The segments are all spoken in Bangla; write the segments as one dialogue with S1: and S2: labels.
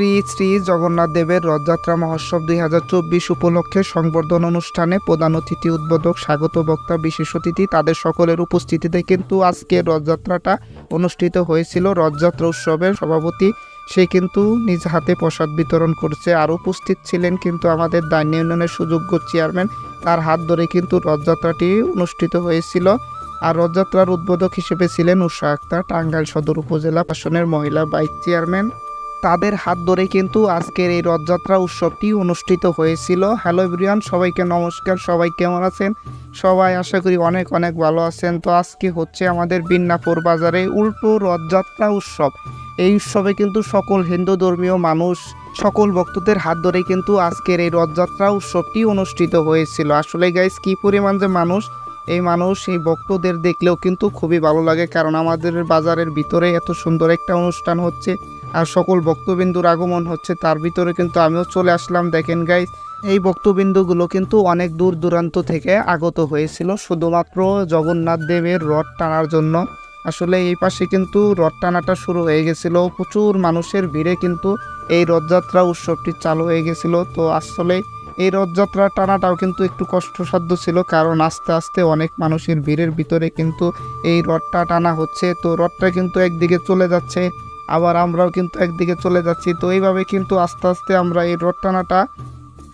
S1: শ্রী শ্রী জগন্নাথ দেবের রথযাত্রা মহোৎসব দুই হাজার চব্বিশ উপলক্ষে সংবর্ধনা অনুষ্ঠানে প্রধান অতিথি উদ্বোধক, স্বাগত বক্তা, বিশেষ অতিথি, তাদের সকলের উপস্থিতিতে কিন্তু আজকে রথযাত্রাটা অনুষ্ঠিত হয়েছিল। রথযাত্রা উৎসবের সভাপতি সে কিন্তু নিজ হাতে প্রসাদ বিতরণ করছে। আর উপস্থিত ছিলেন কিন্তু আমাদের দান্য ইউনিয়নের সুযোগ্য চেয়ারম্যান। তার হাত ধরে কিন্তু রথযাত্রাটি অনুষ্ঠিত হয়েছিল। আর রথযাত্রার উদ্বোধক হিসেবে ছিলেন উষা আক্তার, টাঙ্গাইল সদর উপজেলা প্রশাসনের মহিলা বাইক চেয়ারম্যান তাদের হাত ধরে কিন্তু আজকের এই রথযাত্রা উৎসবটি অনুষ্ঠিত হয়েছিল। হ্যালো এভরিওয়ান সবাইকে নমস্কার, সবাই কেমন আছেন? সবাই আশা করি অনেক অনেক ভালো আছেন। তো আজকে হচ্ছে আমাদের বিন্নাপুর বাজারে উল্টো রথযাত্রা উৎসব। এই উৎসবে কিন্তু সকল হিন্দু ধর্মীয় মানুষ, সকল ভক্তদের হাত ধরে কিন্তু আজকের এই রথযাত্রা উৎসবটি অনুষ্ঠিত হয়েছিল। আসলে গাইস কি পরিমাণ যে মানুষ, এই মানুষ, এই ভক্তদের দেখলেও কিন্তু খুবই ভালো লাগে। কারণ আমাদের বাজারের ভিতরে এত সুন্দর একটা অনুষ্ঠান হচ্ছে। আর সকল বক্তবিন্দুর আগমন হচ্ছে তার ভিতরে। কিন্তু আমিও চলে আসলাম। দেখেন গাইস এই বক্তবিন্দুগুলো কিন্তু অনেক দূর দূরান্ত থেকে আগত হয়েছিল। শুধুমাত্র জগন্নাথ দেবের রথ টানার জন্য। আসলে এই পাশে কিন্তু রথ টানাটা শুরু হয়ে গেছিল। প্রচুর মানুষের ভিড়ে কিন্তু এই রথযাত্রা উৎসবটি চালু হয়ে গেছিল। তো আসলে এই রথযাত্রা টানাটাও কিন্তু একটু কষ্টসাধ্য ছিল। কারণ আস্তে আস্তে অনেক মানুষের ভিড়ের ভিতরে কিন্তু এই রথটা টানা হচ্ছে। তো রথটা কিন্তু একদিকে চলে যাচ্ছে আবার আমরাও কিন্তু একদিকে চলে যাচ্ছি। তো এইভাবে কিন্তু আস্তে আস্তে আমরা এই রথ টানাটা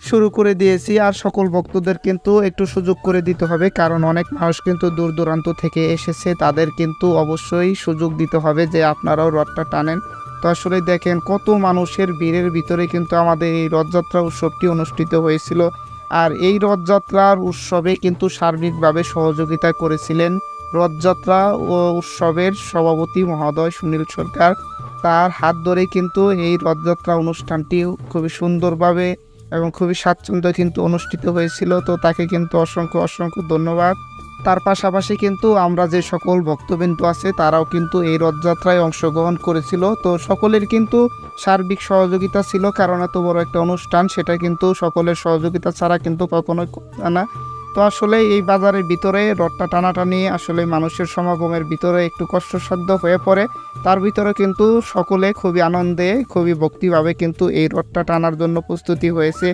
S1: শুরু করে দিয়েছি আর সকল ভক্তদের কিন্তু একটু সুযোগ করে দিতে হবে, কারণ অনেক মানুষ কিন্তু দূর দূরান্ত থেকে এসেছে, তাদের কিন্তু অবশ্যই সুযোগ দিতে হবে যে আপনারাও রথটা টানেন। তো আসলে দেখেন কত মানুষের ভিড়ের ভিতরে কিন্তু আমাদের এই রথযাত্রা উৎসবটি অনুষ্ঠিত হয়েছিল। আর এই রথযাত্রার উৎসবে কিন্তু সার্বিকভাবে সহযোগিতা করেছিলেন রথযাত্রা ও উৎসবের সভাপতি মহোদয় সুনীল সরকার। তার হাত ধরে কিন্তু এই রথযাত্রা অনুষ্ঠানটি খুবই সুন্দরভাবে এবং খুবই স্বাচ্ছন্দ্য কিন্তু অনুষ্ঠিত হয়েছিল। তো তাকে কিন্তু অসংখ্য অসংখ্য ধন্যবাদ। তার পাশাপাশি কিন্তু আমরা যে সকল ভক্তবিন্দু আছে, তারাও কিন্তু এই রথযাত্রায় অংশগ্রহণ করেছিল। তো সকলের কিন্তু সার্বিক সহযোগিতা ছিল, কারণ এত বড় একটা অনুষ্ঠান, সেটা কিন্তু সকলের সহযোগিতা ছাড়া কিন্তু কখনোই না। তো আসলে এই বাজারের ভিতরে রথটা টানাটানি আসলে মানুষের সমাগমের ভিতরে একটু কষ্টসাধ্য হয়ে পড়ে। তার ভিতরে কিন্তু সকলে খুবই আনন্দে, খুবই ভক্তিভাবে কিন্তু এই রথটা টানার জন্য প্রস্তুতি হয়েছে।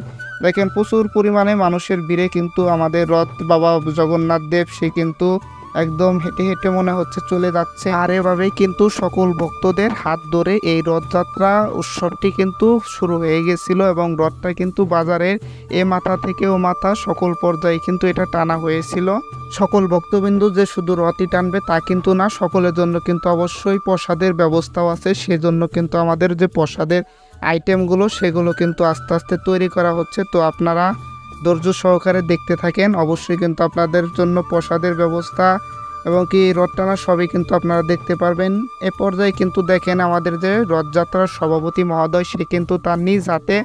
S1: দেখেন প্রচুর পরিমাণে মানুষের ভিড়ে কিন্তু আমাদের রথ বাবা জগন্নাথ দেব, সে কিন্তু একদম হেঁটে হেঁটে মনে হচ্ছে চলে যাচ্ছে। আর এভাবেই কিন্তু সকল ভক্তদের হাত ধরে এই রথযাত্রা উৎসবটি কিন্তু শুরু হয়ে গেছিল এবং রথটা কিন্তু বাজারের এ মাথা থেকে ও মাথা সকল পর্যায়ে কিন্তু এটা টানা হয়েছিল। সকল ভক্তবিন্দু যে শুধু রথই টানবে তা কিন্তু না, সকলের জন্য কিন্তু অবশ্যই প্রসাদের ব্যবস্থাও আছে। সেজন্য কিন্তু আমাদের যে প্রসাদের আইটেমগুলো সেগুলো কিন্তু আস্তে আস্তে তৈরি করা হচ্ছে। তো আপনারা ধৈর্য সহকারে দেখতে থাকেন। অবশ্যই কিন্তু আপনাদের জন্য প্রসাদের ব্যবস্থা এবং কি রথ টানা সবই কিন্তু আপনারা দেখতে পারবেন। এ পর্যায়ে কিন্তু দেখেন আমাদের যে রথযাত্রার সভাপতি মহোদয়, সে কিন্তু তার নিজ হাতে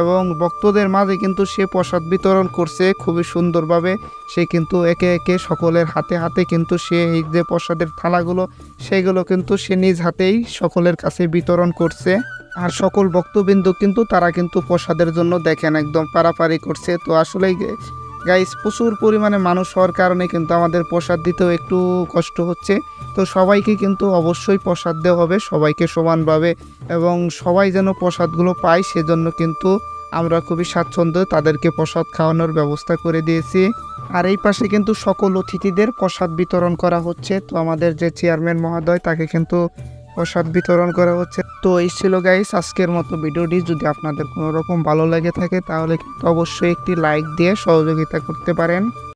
S1: এবং ভক্তদের মাঝে কিন্তু সে প্রসাদ বিতরণ করছে খুবই সুন্দরভাবে। সে কিন্তু একে একে সকলের হাতে হাতে কিন্তু সে এই যে প্রসাদের থালাগুলো, সেগুলো কিন্তু সে নিজ হাতেই সকলের কাছে বিতরণ করছে। আর সকল ভক্তবিন্দু কিন্তু তারা কিন্তু প্রসাদের জন্য দেখেন একদম পারাপারি করছে। তো আসলে গাইস প্রচুর পরিমাণে মানুষ হওয়ার কারণে কিন্তু আমাদের প্রসাদ দিতেও একটু কষ্ট হচ্ছে। তো সবাইকে কিন্তু অবশ্যই প্রসাদ দেওয়া হবে, সবাইকে সমানভাবে এবং সবাই যেন প্রসাদগুলো পায় সেজন্য কিন্তু আমরা খুবই স্বাচ্ছন্দ্য তাদেরকে প্রসাদ খাওয়ানোর ব্যবস্থা করে দিয়েছি। আর এই পাশে কিন্তু সকল অতিথিদের প্রসাদ বিতরণ করা হচ্ছে। তো আমাদের যে চেয়ারম্যান মহোদয়, তাকে কিন্তু প্রসাদ বিতরণ করা হচ্ছে। তো এই ছিল গাইস আজকের মতো ভিডিওটি। যদি আপনাদের কোনো রকম ভালো লেগে থাকে, তাহলে কিন্তু অবশ্যই একটি লাইক দিয়ে সহযোগিতা করতে পারেন।